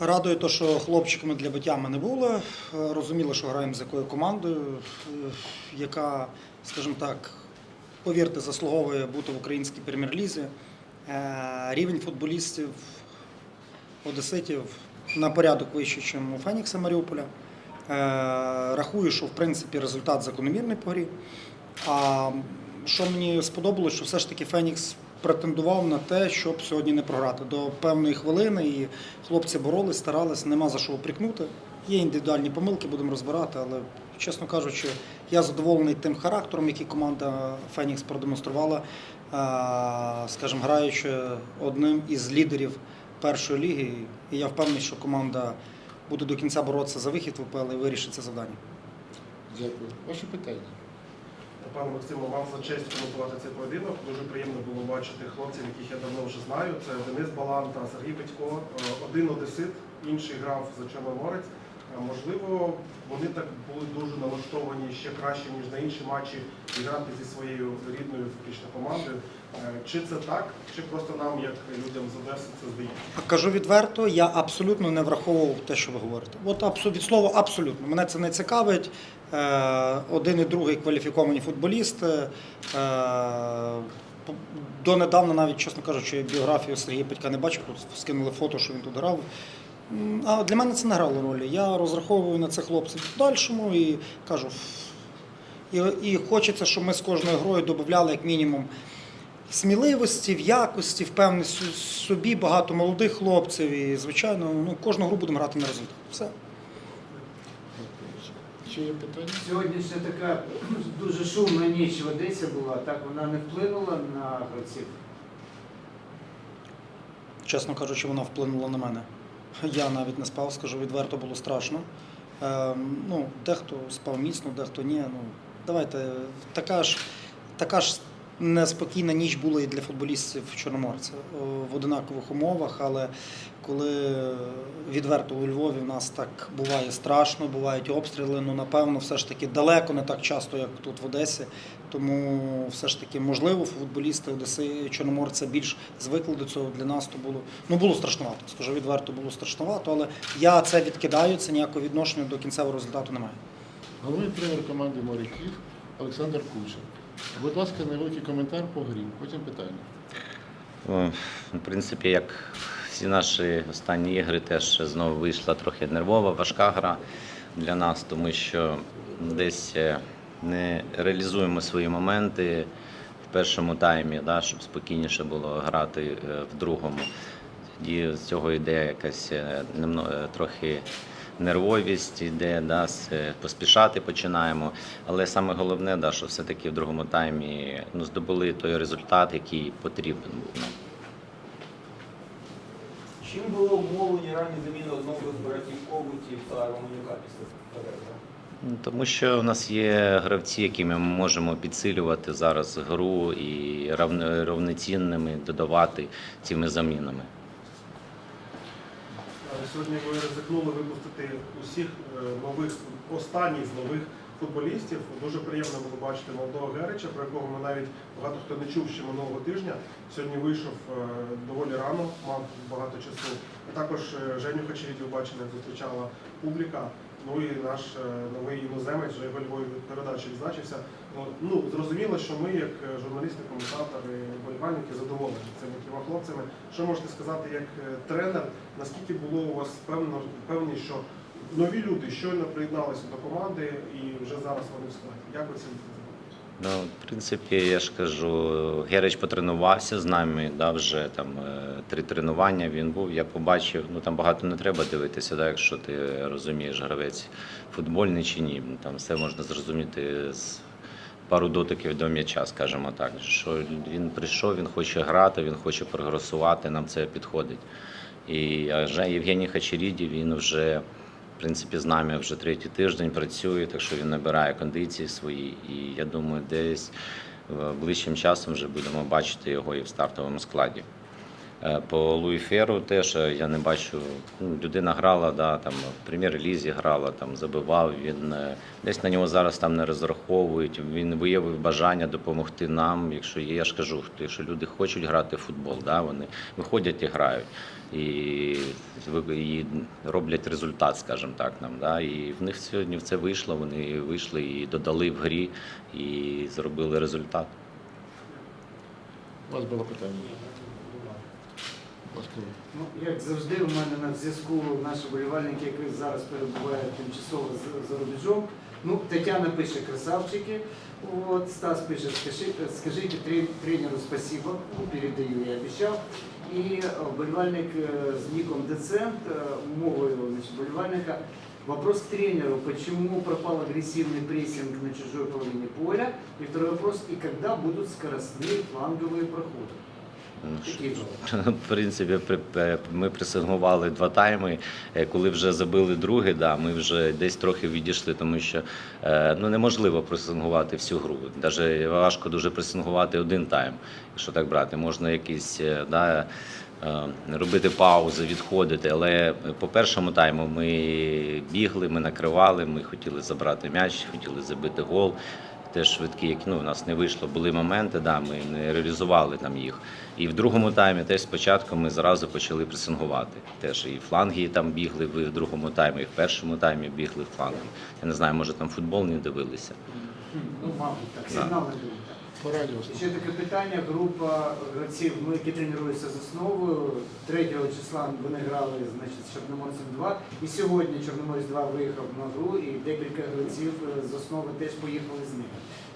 Радує те, що хлопчиками для биття ми не були. Е, Розуміли, що граємо з якою командою, е, яка, скажімо так, повірте, заслуговує бути в українській прем'єр-лізі. Е, Рівень футболістів, одеситів на порядок вищий, ніж у Фенікса Маріуполя. Рахую, що в принципі результат закономірний по грі. А що мені сподобалось, що все ж таки Фенікс претендував на те, щоб сьогодні не програти до певної хвилини. І хлопці боролись, старались, нема за що опрікнути. Є індивідуальні помилки, будемо розбирати, але чесно кажучи, я задоволений тим характером, який команда Фенікс продемонструвала, е, скажімо, граючи одним із лідерів першої ліги. І я впевнений, що команда буде до кінця боротися за вихід в УПЛ і вирішить це завдання. Дякую. Ваше питання. Пане Максиме, вам за честь коментувати цей поєдинок. Дуже приємно було бачити хлопців, яких я давно вже знаю. Це Денис Балан та Сергій Петько. Е, Один одесит, інший грав за Чорноморець. Е, Можливо, вони так були дуже налаштовані ще краще, ніж на інші матчі, грати зі своєю рідною фактично командою. Е, Чи це так, чи просто нам, як людям з Одеси, це здається? Кажу відверто, я абсолютно не враховував те, що ви говорите. От від слова абсолютно. Мене це не цікавить. Е, Один і другий кваліфіковані футболісти. Е, Донедавна, навіть, чесно кажучи, біографію Сергія Петька не бачив. Скинули фото, що він тут грав. А для мене це не грало ролі. Я розраховую на цих хлопців в подальшому і кажу. І, і хочеться, щоб ми з кожною грою додавали як мінімум сміливості, в якості, впевненості собі, багато молодих хлопців. І, звичайно, ну, кожну гру будемо грати на результат. Все. Ще є питання? Сьогоднішня така дуже шумна ніч в Одесі була, так вона не вплинула на гравців. Чесно кажучи, вона вплинула на мене. Я навіть не спав, скажу відверто, було страшно. Ем, ну, дехто спав міцно, дехто ні. Ну, давайте, така ж, така ж неспокійна ніч була і для футболістів Чорноморця Е, в одинакових умовах, але коли відверто у Львові в нас так буває страшно, бувають обстріли, ну напевно, все ж таки далеко не так часто, як тут в Одесі. Тому все ж таки, можливо, футболісти Одеси Чорноморця більш звикли до цього. Для нас то було ну було страшновато. Скажу відверто, було страшновато, але я це відкидаю. Це ніякого відношення до кінцевого результату немає. Головний тренер команди моряків Олександр Кучин. Будь ласка, невеликий коментар по грі, потім питання. В принципі, як всі наші останні ігри, теж знову вийшла трохи нервова, важка гра для нас, тому що десь е, не реалізуємо свої моменти в першому таймі, да, щоб спокійніше було грати е, в другому. Тоді з цього йде якась е, трохи нервовість, йде, да, поспішати починаємо. Але саме головне, да, що все-таки в другому таймі ну, здобули той результат, який потрібен був нам. Чим було обмовлені ранні заміни одного з братів Ковутів та Романюка після перерви? Ну, Тому що в нас є гравці, якими ми можемо підсилювати зараз гру і рівноцінними додавати цими замінами. Е, Сьогодні ви ризикнули випустити усіх е, нових, останніх з нових футболістів. Дуже приємно було бачити молодого Герича, про якого ми навіть багато хто не чув ще минулого тижня. Сьогодні вийшов е, доволі рано, мав багато часу. А також е, Женю Хачерідів бачили, зустрічала публіка. Ну і наш е, новий іноземець вже гольовою передачі відзначився. Ну, Ну, зрозуміло, що ми, як журналісти, коментатори, вболівальники, задоволені цими трьома хлопцями. Що можете сказати як тренер? Наскільки було у вас певно певні, що нові люди щойно приєдналися до команди і вже зараз вони в складі? Як ви це? Ну, в принципі, я ж кажу, Герич потренувався з нами, да, вже там е, три тренування він був. Я побачив, ну там багато не треба дивитися, да, якщо ти розумієш, гравець футбольний чи ні. Ну, Там все можна зрозуміти з пару дотиків до м'яча, скажімо так. Що він прийшов, він хоче грати, він хоче прогресувати, нам це підходить. І вже Євгеній Хачеріді він вже В принципі, з нами вже третій тиждень працює, так що він набирає кондиції свої. І я думаю, десь е, ближчим часом вже будемо бачити його і в стартовому складі. Е, По Луї Феру теж е, я не бачу. Ну, людина грала, да, там в прем'єр-лізі грала, там забивав. Він е, десь на нього зараз там не розраховують. Він виявив бажання допомогти нам. Якщо є, я ж кажу, якщо люди хочуть грати в футбол, да, вони виходять і грають. І, і роблять результат, скажімо так, нам. Да. І в них сьогодні це вийшло. Вони вийшли і додали в грі, і зробили результат. У вас було питання. Будь ласка. Ну, як завжди, у мене на зв'язку наші болівальники, які зараз перебувають тимчасово за- за рубежом. Ну, Тетяна пише красавчики. От, Стас пише, скажи, скажите трен- тренеру спасибо, ну, передаю, я обещал. И э, болівальник э, с ником Децент, э, мовою значит, болівальника, Вопрос к тренеру, почему пропал агрессивный прессинг на чужой половине поля? И второй вопрос, и когда будут скоростные фланговые проходы? В принципі, при- при- ми пресингували два тайми. Е, Коли вже забили другий, да, ми вже десь трохи відійшли, тому що е, ну, неможливо пресингувати всю гру. Навіть важко дуже пресингувати один тайм, якщо так брати. Можна якісь е, да, е, робити паузи, відходити. Але по першому тайму ми бігли, ми накривали, ми хотіли забрати м'яч, хотіли забити гол. Теж швидкі, які ну, у нас не вийшло. Були моменти, да, ми не реалізували там їх. І в другому таймі теж спочатку ми зразу почали пресингувати. Теж і фланги там бігли в другому таймі, і в першому таймі бігли фланги. Я не знаю, може там футбол не дивилися. Ну, мабуть, так, сигнали були. Радіо. Ще таке питання. Група гравців, ну, які тренуються з основою. 3 числа вони грали значить, з Чорноморцем 2. І сьогодні Чорноморець 2 виїхав на гру, і декілька гравців е, з основи теж поїхали з ними.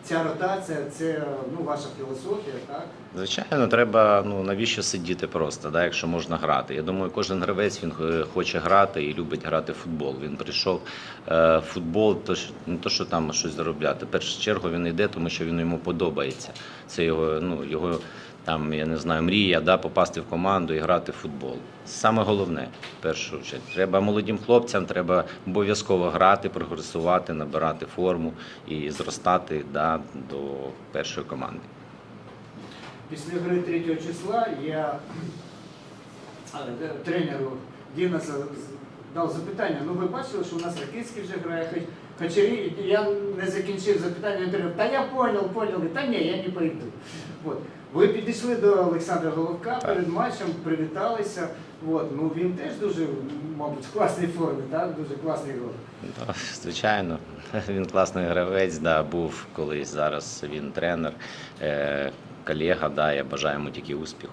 Ця ротація це ну, ваша філософія, так? Звичайно, треба ну навіщо сидіти просто, да, якщо можна грати. Я думаю, кожен гравець він е, хоче грати і любить грати в футбол. Він прийшов е, в футбол, то не то, що там щось заробляти. В першу чергу він йде, тому що він йому подобається. Це його, ну його там, я не знаю, мрія, да, попасти в команду і грати в футбол. Саме головне, в першу чергу. Треба молодим хлопцям, треба обов'язково грати, прогресувати, набирати форму і зростати да, до першої команди. Після гри 3 числа я тренеру Дінаса дав запитання. Ну ви бачили, що у нас Ракицький вже грає, хоч, хоча я не закінчив запитання, він каже, та я понял, понял, та ні, я не пойду. От. Ви підійшли до Олександра Головка перед матчем, привіталися. От. Ну, він теж дуже, мабуть, в класній формі, так? дуже класний гол. Да, Звичайно, він класний гравець, да, був колись, зараз він тренер, е, колега, да, я бажаю йому тільки успіху.